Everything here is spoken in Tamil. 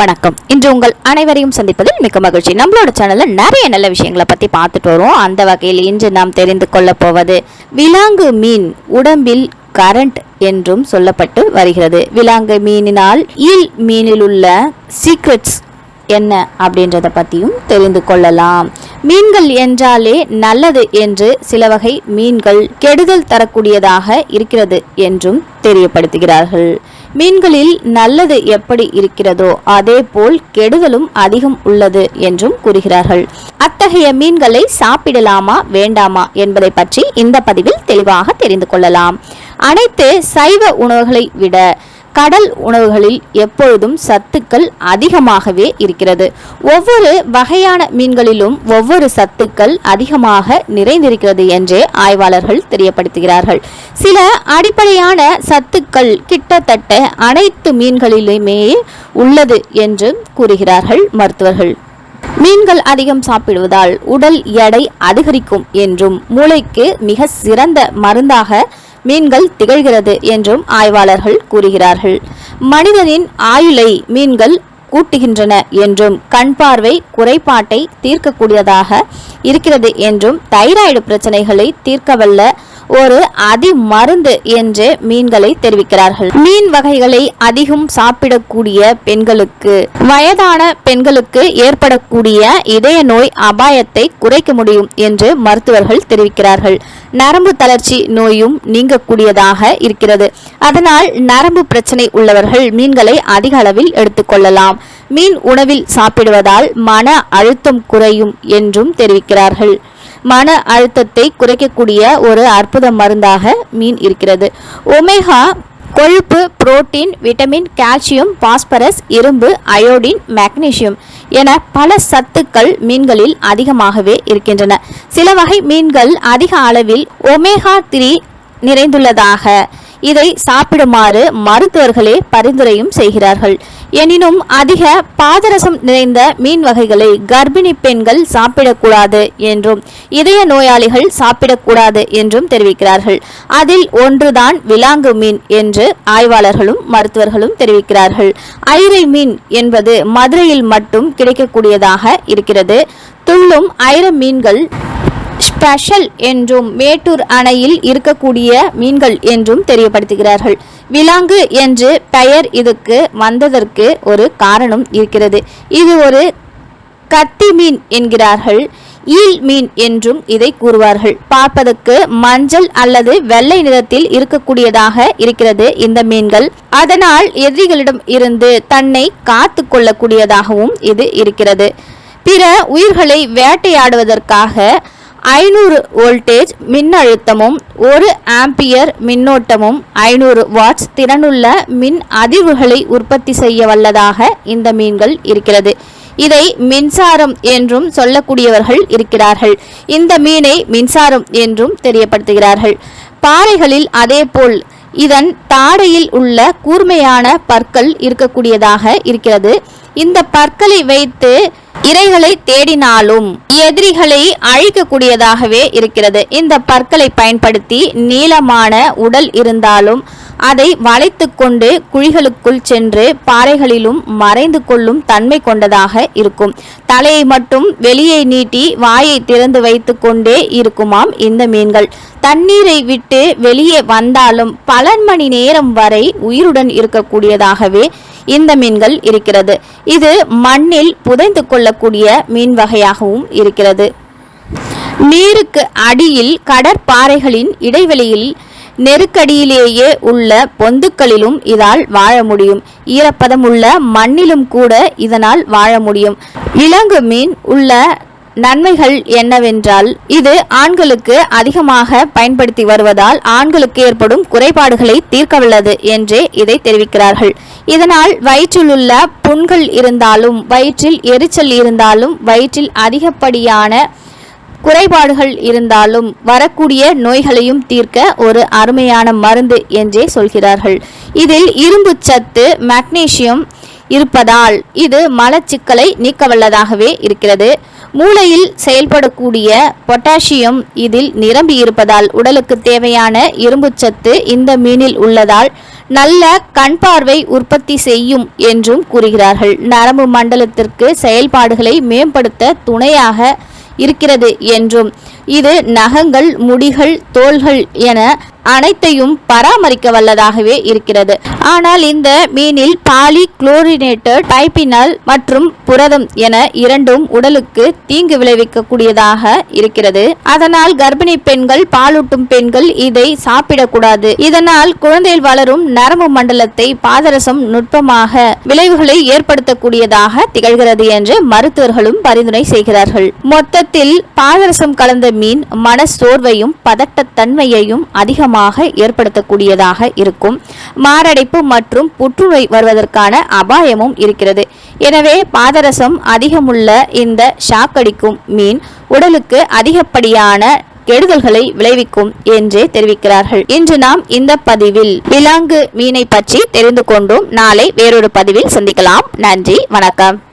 வணக்கம். இன்று உங்கள் அனைவரையும் சந்திப்பதில் மிக்க மகிழ்ச்சி. நம்மளோட சேனல்ல நிறைய நல்ல விஷயங்களை பத்தி பார்த்துட்டு வருவோம். அந்த வகையில் இன்று நாம் தெரிந்து கொள்ள போவது விலாங்கு மீன் உடம்பில் கரண்ட் என்றும் சொல்லப்பட்டு வருகிறது. விலாங்கு மீனினால் ஈல் மீனில் உள்ள சீக்ரெட்ஸ் என்ன அப்படின்றத பற்றியும் தெரிந்து கொள்ளலாம். மீன்கள் என்றாலே நல்லது என்று சில வகை மீன்கள் கெடுதல் தரக்கூடியதாக இருக்கிறது என்றும் தெரியப்படுத்துகிறார்கள். மீன்களில் நல்லது எப்படி இருக்கிறதோ அதே போல் கெடுதலும் அதிகம் உள்ளது என்றும் கூறுகிறார்கள். அத்தகைய மீன்களை சாப்பிடலாமா வேண்டாமா என்பதை பற்றி இந்த பதிவில் தெளிவாக தெரிந்து கொள்ளலாம். அனைத்து சைவ உணவுகளை விட கடல் உணவுகளில் எப்பொழுதும் சத்துக்கள் அதிகமாகவே இருக்கிறது. ஒவ்வொரு வகையான மீன்களிலும் ஒவ்வொரு சத்துக்கள் அதிகமாக நிறைந்திருக்கிறது என்றே ஆய்வாளர்கள் தெரியப்படுத்துகிறார்கள். சில அடிப்படையான சத்துக்கள் கிட்டத்தட்ட அனைத்து மீன்களிலுமே உள்ளது என்று கூறுகிறார்கள் மருத்துவர்கள். மீன்கள் அதிகம் சாப்பிடுவதால் உடல் எடை அதிகரிக்கும் என்றும் மூளைக்கு மிக சிறந்த மருந்தாக மீன்கள் திகழ்கிறது என்றும் ஆய்வாளர்கள் கூறுகிறார்கள். மனிதனின் ஆயுளை மீன்கள் கூட்டுகின்றன என்றும் கண் பார்வை குறைபாட்டை தீர்க்கக்கூடியதாக இருக்கிறது என்றும் தைராய்டு பிரச்சனைகளை தீர்க்கவல்ல ஒரு அதி மருந்து என்று மீன்களை தெரிவிக்கிறார்கள். மீன் வகைகளை அதிகம் சாப்பிடக்கூடிய பெண்களுக்கு வயதான பெண்களுக்கு ஏற்படக்கூடிய இதய நோய் அபாயத்தை குறைக்க முடியும் என்று மருத்துவர்கள் தெரிவிக்கிறார்கள். நரம்பு தளர்ச்சி நோயும் நீங்கக்கூடியதாக இருக்கிறது. அதனால் நரம்பு பிரச்சனை உள்ளவர்கள் மீன்களை அதிக அளவில் எடுத்துக்கொள்ளலாம் மீன் உணவில் சாப்பிடுவதால் மன அழுத்தம் குறையும் என்றும் தெரிவிக்கிறார்கள். மன அழுத்தத்தை குறைக்கக்கூடிய ஒரு அற்புத மருந்தாக மீன் இருக்கிறது. ஒமேகா கொழுப்பு புரோட்டீன் விட்டமின் கால்சியம் பாஸ்பரஸ் இரும்பு அயோடின் மெக்னீசியம் என பல சத்துக்கள் மீன்களில் அதிகமாகவே இருக்கின்றன. சில வகை மீன்கள் அதிக அளவில் ஒமேகா த்ரீ நிறைந்துள்ளதாக இதை சாப்பிடுமாறு மருத்துவர்களே பரிந்துரையும் செய்கிறார்கள். எனினும் அதிக பாதரசம் நிறைந்த மீன் வகைகளை கர்ப்பிணி பெண்கள் சாப்பிடக்கூடாது என்றும் இதய நோயாளிகள் சாப்பிடக்கூடாது என்றும் தெரிவிக்கிறார்கள். அதில் ஒன்றுதான் விலாங்கு மீன் என்று ஆய்வாளர்களும் மருத்துவர்களும் தெரிவிக்கிறார்கள். ஐரை மீன் என்பது மதுரையில் மட்டும் கிடைக்கக்கூடியதாக இருக்கிறது. துள்ளும் ஐர மீன்கள் ஸ்பெஷல் என்றும் மேட்டூர் அணையில் இருக்கக்கூடிய மீன்கள் என்றும் தெரியப்படுத்துகிறார்கள். விலாங்கு என்று பெயர் இதுக்கு வந்ததற்கு ஒரு காரணம் இருக்கிறது. இது ஒரு கத்தி மீன் என்கிறார்கள். ஈல் மீன் என்றும் இதை கூறுவார்கள். பார்ப்பதற்கு மஞ்சள் அல்லது வெள்ளை நிறத்தில் இருக்கக்கூடியதாக இருக்கிறது இந்த மீன்கள். அதனால் எதிரிகளிடம் இருந்து தன்னை காத்து கொள்ளக்கூடியதாகவும் இது இருக்கிறது. பிற உயிர்களை வேட்டையாடுவதற்காக ஐநூறு வோல்டேஜ் மின்னழுத்தமும் ஒரு ஆம்பியர் மின்னோட்டமும் ஐநூறு வாட்ஸ் திறனுள்ள மின் அதிர்வுகளை உற்பத்தி செய்ய வல்லதாக இந்த மீன்கள் இருக்கிறது. இதை மின்சாரம் என்றும் சொல்லக்கூடியவர்கள் இருக்கிறார்கள். இந்த மீனை மின்சாரம் என்றும் தெரியப்படுத்துகிறார்கள். பாறைகளில் அதேபோல் இதன் தாடையில் உள்ள கூர்மையான பற்கள் இருக்கக்கூடியதாக இருக்கிறது. இந்த பற்களை வைத்து இரைகளை தேடினாலும் எதிரிகளை அழிக்கக்கூடியதாகவே இருக்கிறது. இந்த பற்களை பயன்படுத்தி நீளமான உடல் இருந்தாலும் அதை வளைத்து கொண்டு குழிகளுக்குள் சென்று பாறைகளிலும் மறைந்து கொள்ளும் தன்மை கொண்டதாக இருக்கும். தலையை மட்டும் வெளியே நீட்டி வாயை திறந்து வைத்து கொண்டே இருக்குமாம் இந்த மீன்கள். தண்ணீரை விட்டு வெளியே வந்தாலும் பல மணி நேரம் வரை உயிருடன் இருக்கக்கூடியதாகவே இந்த மீன்கள் இருக்கிறது. இது மண்ணில் புதைந்து கொள்ளக்கூடிய மீன் வகையாகவும் இருக்கிறது. நீருக்கு அடியில் கடற்பாறைகளின் இடைவெளியில் நெருக்கடியிலேயே உள்ள பொந்துக்களிலும் இதால் வாழ முடியும். ஈரப்பதம் உள்ள மண்ணிலும் கூட இதனால் வாழ முடியும். விலங்கு மீன் உள்ள நன்மைகள் என்னவென்றால் இது ஆண்களுக்கு அதிகமாக பயன்படுத்தி வருவதால் ஆண்களுக்கு ஏற்படும் குறைபாடுகளை தீர்க்கவல்லது என்றே இதை தெரிவிக்கிறார்கள். இதனால் வயிற்றில் உள்ள புண்கள் இருந்தாலும் வயிற்றில் எரிச்சல் இருந்தாலும் வயிற்றில் அதிகப்படியான குறைபாடுகள் இருந்தாலும் வரக்கூடிய நோய்களையும் தீர்க்க ஒரு அருமையான மருந்து என்றே சொல்கிறார்கள். இதில் இரும்பு சத்து மக்னீசியம் இருப்பதால் இது மலச்சிக்கலை நீக்கவல்லதாகவே இருக்கிறது. மூளையில் செயல்படக்கூடிய பொட்டாசியம் இதில் நிரம்பி இருப்பதால் உடலுக்கு தேவையான இரும்புச்சத்து இந்த மீனில் உள்ளதால் நல்ல கண் பார்வை உற்பத்தி செய்யும் என்றும் கூறுகிறார்கள். நரம்பு மண்டலத்திற்கு செயல்பாடுகளை மேம்படுத்த துணையாக இருக்கிறது என்றும். இது நகங்கள் முடிகள் தோள்கள் என அனைத்தையும் பராமரிக்க வல்லதாகவே இருக்கிறது. ஆனால் இந்த மீனில் பாலி குளோரினேட்டட் பைப்பினால் மற்றும் புரதம் என இரண்டும் உடலுக்கு தீங்கு விளைவிக்கக்கூடியதாக இருக்கிறது. அதனால் கர்ப்பிணி பெண்கள் பாலூட்டும் பெண்கள் இதை சாப்பிடக்கூடாது. இதனால் குழந்தையில் வளரும் நரம்பு மண்டலத்தை பாதரசம் நுட்பமாக விளைவுகளை ஏற்படுத்தக்கூடியதாக திகழ்கிறது என்று மருத்துவர்களும் பரிந்துரை செய்கிறார்கள். மொத்தத்தில் பாதரசம் கலந்த மீன் மன சோர்வையும் பதட்டத்தன்மையையும் அதிகமாக ஏற்படுத்தக்கூடியதாக இருக்கும். மாரடைப்பு மற்றும் புற்றுநோய் வருவதற்கான அபாயமும் இருக்கிறது. எனவே பாதரசம் அதிகமுள்ள இந்த ஷாக்கடிக்கும் மீன் உடலுக்கு அதிகப்படியான கெடுதல்களை விளைவிக்கும் என்றே தெரிவிக்கிறார்கள். இன்று நாம் இந்த பதிவில் விலாங்கு மீனை பற்றி தெரிந்து கொண்டோம். நாளை வேறொரு பதிவில் சந்திக்கலாம். நன்றி. வணக்கம்.